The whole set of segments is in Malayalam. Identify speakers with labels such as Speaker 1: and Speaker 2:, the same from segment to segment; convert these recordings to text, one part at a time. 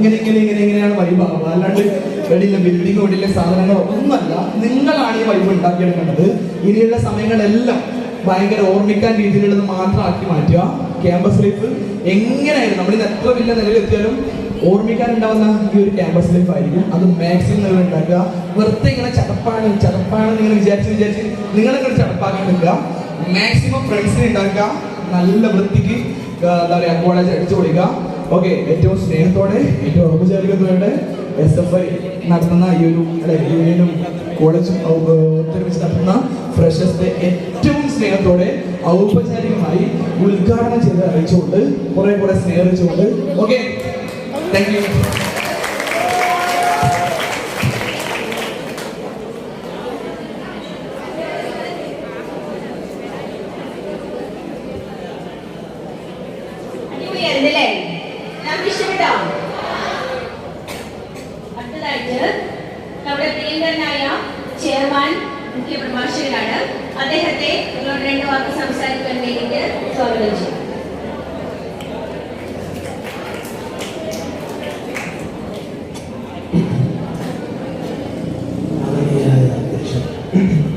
Speaker 1: ഇങ്ങനെ ഇങ്ങനെ ഇങ്ങനെ ഇങ്ങനെയാണ് വൈബ് ആവുക അല്ലാണ്ട് വെളിയിലെ ബിൽഡിംഗ് വെളിയിലെ സാധനങ്ങളോ ഒന്നുമല്ല. നിങ്ങളാണ് ഈ വൈബ് ഉണ്ടാക്കിയെടുക്കേണ്ടത്. ഇനിയുള്ള സമയങ്ങളെല്ലാം ഭയങ്കര ഓർമ്മിക്കാൻ രീതിയിലുള്ളത് മാത്രം ആക്കി മാറ്റുക. ക്യാമ്പസ് ലൈഫ് എങ്ങനെയായിരുന്നു നമ്മളിന്ന് എത്ര വലിയ നിലയിലെത്തിയാലും ഓർമ്മിക്കാൻ ഉണ്ടാവുന്ന ഈ ഒരു ക്യാമ്പസ് ലൈഫ് ആയിരിക്കും. അത് മാക്സിമം നിങ്ങൾ ഉണ്ടാക്കുക. വെറുതെ ഇങ്ങനെ ചടപ്പാണ് ചടപ്പാണ് നിങ്ങൾ വിചാരിച്ച് വിചാരിച്ച് നിങ്ങളിങ്ങനെ ചടപ്പാക്കാൻ നിൽക്കുക മാക്സിമം ഫ്രണ്ട്സിനെ ഉണ്ടാക്കുക. നല്ല വൃത്തിക്ക് എന്താ പറയുക കോളേജ് അടിച്ചു കൊടുക്കുക ഓക്കെ ഏറ്റവും സ്നേഹത്തോടെ ഏറ്റവും ഔപചാരികതയോടെ എസ് എഫ് ഐ നടത്തുന്ന ഈ ഒരു അല്ലെ യൂണിയനും കോളേജും ഒത്തൊരുമിച്ച് നടത്തുന്ന ഫ്രഷേഴ്സ് ഡേ ഏറ്റവും സ്നേഹത്തോടെ ഔപചാരികമായി ഉദ്ഘാടനം ചെയ്ത് അറിയിച്ചുകൊണ്ട് കുറെ കുറെ സ്നേഹിച്ചുകൊണ്ട് ഓക്കെ താങ്ക് യു
Speaker 2: അടിപൊളിയായിരുന്നല്ലേ നമുക്ക് ഇഷ്ടപ്പെട്ടോ അടുത്തതായിട്ട് നമ്മുടെ പ്രിയങ്കരനായ ചെയർമാൻ മുഖ്യ പ്രഭാഷകനാണ്. അദ്ദേഹത്തെ നിങ്ങളോട് രണ്ട് വാക്ക് സംസാരിക്കാൻ വേണ്ടിയിട്ട് സ്വാഗതം ചെയ്യും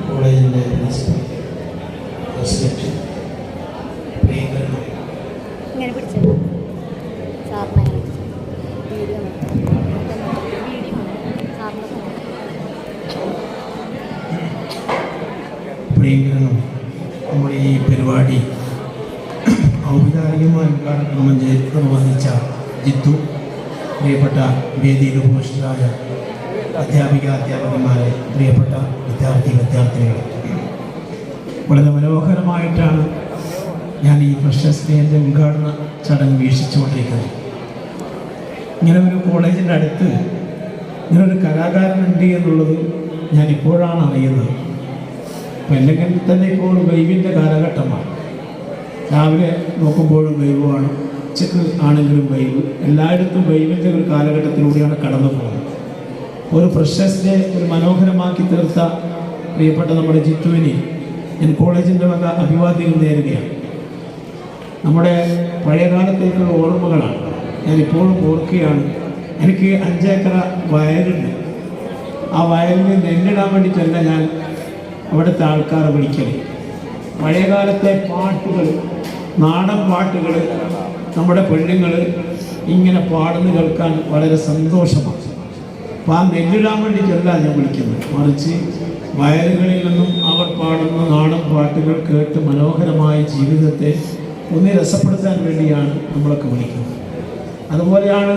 Speaker 3: കോളേജിന്റെ പ്രിൻസിപ്പൽ പ്രിയങ്കരനും നമ്മുടെ ഈ പരിപാടി ഔപചാരികമായി ഉദ്ഘാടനം ചെയ്ത് നിർവഹിച്ച ജിത്തു പ്രിയപ്പെട്ട വേദിയിൽ ഉപവിഷ്ടരായ അധ്യാപിക അധ്യാപകന്മാരെ പ്രിയപ്പെട്ട വിദ്യാർത്ഥി വിദ്യാർത്ഥികൾ വളരെ മനോഹരമായിട്ടാണ് ഞാൻ ഈ ഫ്രഷേഴ്സ് ഡേന്റെ ഉദ്ഘാടന ചടങ്ങ് വീക്ഷിച്ചുകൊണ്ടിരിക്കുന്നത്. ഇങ്ങനെ ഒരു കോളേജിന്റെ അടുത്ത് ഇങ്ങനെ ഒരു കലാകാരനുണ്ട് എന്നുള്ളത് ഞാൻ ഇപ്പോഴാണ് അറിയുന്നത്. അപ്പം അല്ലെങ്കിൽ തന്നെ ഇപ്പോൾ വൈവിന്റെ കാലഘട്ടമാണ്. രാവിലെ നോക്കുമ്പോഴും വൈവാണ് ഉച്ചയ്ക്ക് ആണെങ്കിലും വൈവ് എല്ലായിടത്തും വൈവിന്റെ ഒരു കാലഘട്ടത്തിലൂടെയാണ് കടന്നു പോകുന്നത്. ഒരു ഫ്രഷേഴ്സ് ഒരു മനോഹരമാക്കി തീർത്ത പ്രിയപ്പെട്ട നമ്മുടെ ജിത്തുവിനെ ഞാൻ കോളേജിന്റെ വക അഭിവാദ്യം നേരുകയാണ്. നമ്മുടെ പഴയകാലത്തേക്കുള്ള ഓർമ്മകളാണ്. ഞാൻ ഇപ്പോഴും ഓർക്കുകയാണ്. എനിക്ക് അഞ്ചേക്കറ വയലുണ്ട്. ആ വയലിന് നെല്ലിടാൻ വേണ്ടിയിട്ടല്ല ഞാൻ അവിടുത്തെ ആൾക്കാരെ വിളിക്കൽ. പഴയകാലത്തെ പാട്ടുകൾ നാടൻ പാട്ടുകൾ നമ്മുടെ പെണ്ണുങ്ങൾ ഇങ്ങനെ പാടുന്ന കേൾക്കാൻ വളരെ സന്തോഷമാണ്. അപ്പോൾ ആ നെല്ലിടാൻ വേണ്ടിയിട്ടല്ല ഞാൻ വിളിക്കുന്നത്. മറിച്ച് വയലുകളിൽ നിന്നും അവർ പാടുന്ന നാടൻ പാട്ടുകൾ കേട്ട് മനോഹരമായ ജീവിതത്തെ ഒന്ന് രസപ്പെടുത്താൻ വേണ്ടിയാണ് നമ്മളൊക്കെ വിളിക്കുന്നത്. അതുപോലെയാണ്